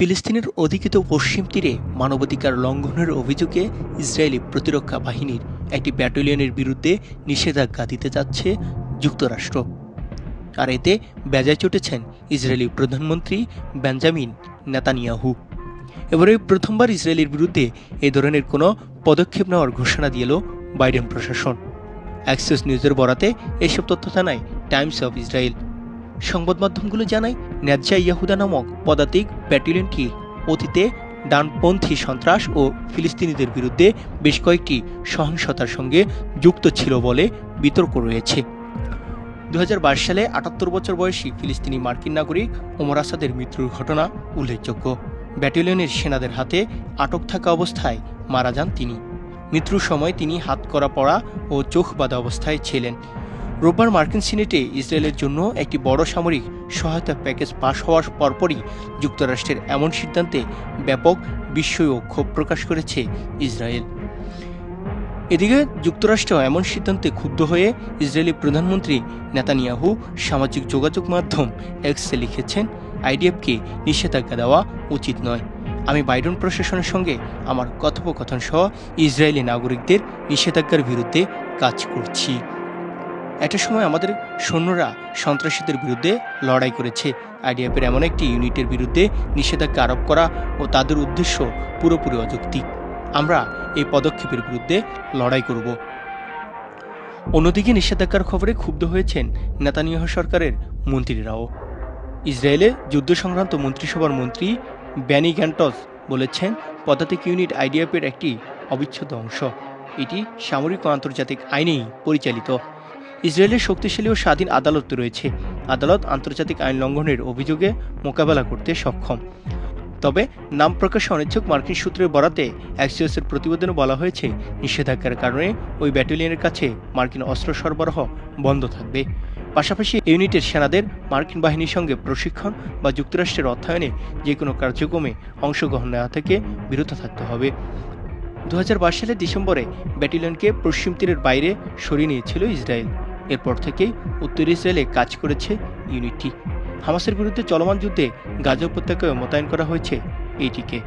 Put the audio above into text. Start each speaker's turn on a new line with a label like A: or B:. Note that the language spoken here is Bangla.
A: ফিলিস্তিনের অধিকৃত পশ্চিম তীরে মানবাধিকার লঙ্ঘনের অভিযোগে ইসরায়েলি প্রতিরক্ষা বাহিনীর একটি ব্যাটালিয়নের বিরুদ্ধে নিষেধাজ্ঞা দিতে যাচ্ছে যুক্তরাষ্ট্র। আর এতে বেজায় চটেছেন ইসরায়েলি প্রধানমন্ত্রী বেঞ্জামিন নেতানিয়াহু। এবারে প্রথমবার ইসরায়েলের বিরুদ্ধে এ ধরনের কোনো পদক্ষেপ নেওয়ার ঘোষণা দিল বাইডেন প্রশাসন। অ্যাক্সেস নিউজের বরাতে এসব তথ্য জানায় টাইমস অফ ইসরায়েল। সংবাদ মাধ্যমগুলো জানায় ন্যাজ্জা ইয়াহুদা নামক পদাতিক ব্যাটালিয়নটি অতীতে ডানপন্থী সন্ত্রাস ও ফিলিস্তিনিদের বিরুদ্ধে বেশ কয়েকটি সহিংসতার সঙ্গে যুক্ত ছিল বলে বিতর্ক রয়েছে। দু সালে আটাত্তর বছর বয়সী ফিলিস্তিনি মার্কিন নাগরিক ওমর আসাদের মৃত্যুর ঘটনা উল্লেখযোগ্য। ব্যাটালিয়নের সেনাদের হাতে আটক থাকা অবস্থায় মারা যান তিনি। মৃত্যুর সময় তিনি হাত করা পড়া ও চোখ বাঁধা অবস্থায় ছিলেন। রোববার মার্কিন সিনেটে ইসরায়েলের জন্য একটি বড় সামরিক সহায়তা প্যাকেজ পাশ হওয়ার পরপরই যুক্তরাষ্ট্রের এমন সিদ্ধান্তে ব্যাপক বিস্ময় ক্ষোভ প্রকাশ করেছে ইসরায়েল। এদিকে যুক্তরাষ্ট্র এমন সিদ্ধান্তে ক্ষুব্ধ হয়ে ইসরায়েলি প্রধানমন্ত্রী নেতানিয়াহু সামাজিক যোগাযোগ মাধ্যম এক্সে লিখেছেন, আইডিএফকে নিষেধাজ্ঞা দেওয়া উচিত নয়। আমি বাইডেন প্রশাসনের সঙ্গে আমার কথোপকথন সহ ইসরায়েলি নাগরিকদের নিষেধাজ্ঞার বিরুদ্ধে কাজ করছি। একটা সময় আমাদের সৈন্যরা সন্ত্রাসীদের বিরুদ্ধে লড়াই করেছে। আইডিএফের এমন একটি ইউনিটের বিরুদ্ধে নিষেধাজ্ঞা আরোপ করা ও তাদের উদ্দেশ্য পুরোপুরি অযৌক্তিক আমরা এই পদক্ষেপের বিরুদ্ধে লড়াই করব। অন্যদিকে নিষেধাজ্ঞার খবরে ক্ষুব্ধ হয়েছেন নেতানিয়াহ সরকারের মন্ত্রীরাও। ইসরায়েলে যুদ্ধ সংক্রান্ত মন্ত্রিসভার মন্ত্রী ব্যানি গ্যান্টস বলেছেন, পদাতিক ইউনিট আইডিএফের একটি অবিচ্ছেদ্য অংশ। এটি সামরিক ও আন্তর্জাতিক আইনেই পরিচালিত। ইসরায়েলের শক্তিশালী ও স্বাধীন আদালত রয়েছে। আদালত আন্তর্জাতিক আইন লঙ্ঘনের অভিযোগে মোকাবেলা করতে সক্ষম। তবে নাম প্রকাশে অনিচ্ছুক মার্কিন সূত্রের বরাতে অ্যাক্সিওসের প্রতিবেদনে বলা হয়েছে, নিষেধাজ্ঞার কারণে ওই ব্যাটালিয়নের কাছে মার্কিন অস্ত্র সরবরাহ বন্ধ থাকবে। পাশাপাশি ইউনিটের সেনাদের মার্কিন বাহিনীর সঙ্গে প্রশিক্ষণ বা যুক্তরাষ্ট্রের অর্থায়নে যে কোনো কার্যক্রমে অংশগ্রহণ নেওয়া থেকে বিরত থাকতে হবে। দু সালের ডিসেম্বরে ব্যাটালিয়নকে পশ্চিম তীরের বাইরে সরিয়ে নিয়েছিল ইসরায়েল। এরপর থেকেই উত্তর ইসরায়েলে কাজ করেছে ইউনিটি। হামাসের বিরুদ্ধে চলমান যুদ্ধে গাজা উপত্যকায় মোতায়েন করা হয়েছে এইটিকে।